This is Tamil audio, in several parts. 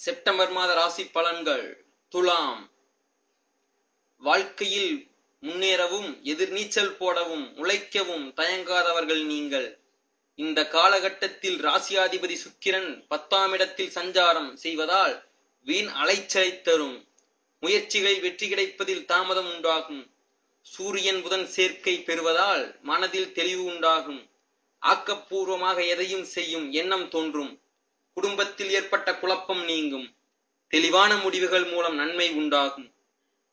செப்டம்பர் மாத ராசி பலன்கள். துலாம். வாழ்க்கையில் முன்னேறவும் எதிர்நீச்சல் போடவும் உழைக்கவும் தயங்காதவர்கள் நீங்கள். இந்த காலகட்டத்தில் ராசியாதிபதி சுக்கிரன் பத்தாம் இடத்தில் சஞ்சாரம் செய்வதால் வீண் அலைச்சலை தரும். முயற்சிகளில் வெற்றி கிடைப்பதில் தாமதம் உண்டாகும். சூரியன் புதன் சேர்க்கை பெறுவதால் மனதில் தெளிவு உண்டாகும். ஆக்கப்பூர்வமாக எதையும் செய்யும் எண்ணம் தோன்றும். குடும்பத்தில் ஏற்பட்ட குழப்பம் நீங்கும். தெளிவான முடிவுகள் மூலம் நன்மை உண்டாகும்.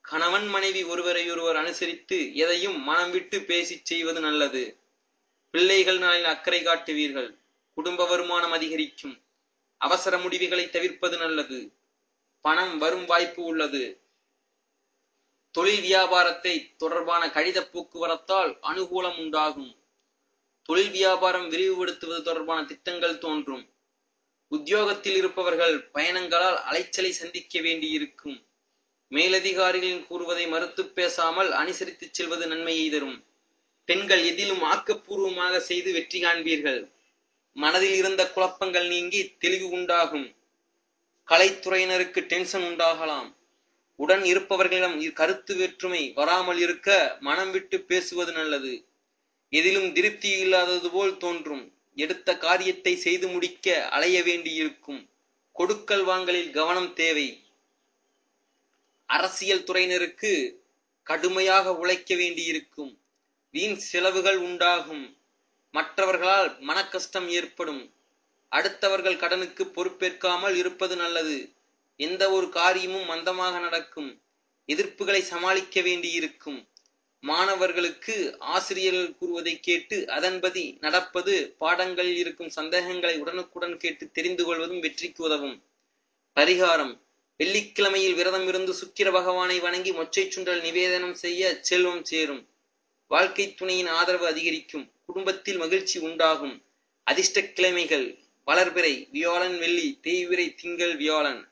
கணவன் மனைவி ஒருவரையொருவர் அனுசரித்து எதையும் மனம் விட்டு பேசிச் செய்வது நல்லது. பிள்ளைகள் நாளில் அக்கறை காட்டுவீர்கள். குடும்ப வருமானம் அதிகரிக்கும். அவசர முடிவுகளை தவிர்ப்பது நல்லது. பணம் வரும் வாய்ப்பு உள்ளது. தொழில் வியாபாரத்தை தொடர்பான கடித போக்குவரத்தால் அனுகூலம் உண்டாகும். தொழில் வியாபாரம் விரிவுபடுத்துவது தொடர்பான திட்டங்கள் தோன்றும். உத்தியோகத்தில் இருப்பவர்கள் பயணங்களால் அலைச்சலை சந்திக்க வேண்டியிருக்கும். மேலதிகாரிகளின் கூறுவதை மறுத்து பேசாமல் அனுசரித்துச் செல்வது நன்மையை தரும். பெண்கள் எதிலும் ஆக்கப்பூர்வமாக செய்து வெற்றி காண்பீர்கள். மனதில் இருந்த குழப்பங்கள் நீங்கி தெளிவு உண்டாகும். கலைத்துறையினருக்கு டென்ஷன் உண்டாகலாம். உடன் இருப்பவர்களிடம் கருத்து வேற்றுமை வராமல் இருக்க மனம் விட்டு பேசுவது நல்லது. எதிலும் திருப்தி இல்லாதது போல் தோன்றும். எடுத்த காரியத்தை செய்து முடிக்க அலைய வேண்டியிருக்கும். கொடுக்கல் வாங்கலில் கவனம் தேவை. அரசியல் துறையினருக்கு கடுமையாக உழைக்க வேண்டியிருக்கும். வீண் செலவுகள் உண்டாகும். மற்றவர்களால் மனக்கஷ்டம் ஏற்படும். அடுத்தவர்கள் கடனுக்கு பொறுப்பேற்காமல் இருப்பது நல்லது. எந்த ஒரு காரியமும் மந்தமாக நடக்கும். எதிர்ப்புகளை சமாளிக்க வேண்டியிருக்கும். மாணவர்களுக்கு ஆசிரியர்கள் கூறுவதை கேட்டு அதன்படி நடப்பது பாடங்களில் இருக்கும் சந்தேகங்களை உடனுக்குடன் கேட்டு தெரிந்து கொள்வதும் வெற்றிக்கு உதவும். பரிகாரம். வெள்ளிக்கிழமையில் விரதம் இருந்து சுக்கிர பகவானை வணங்கி மொச்சை சுண்டல் நிவேதனம் செய்ய செல்வம் சேரும். வாழ்க்கை துணையின் ஆதரவு அதிகரிக்கும். குடும்பத்தில் மகிழ்ச்சி உண்டாகும். அதிர்ஷ்ட கிழமைகள் வளர்பிறை. வியாழன் வெள்ளி. தேய்விரை திங்கள் வியாழன்.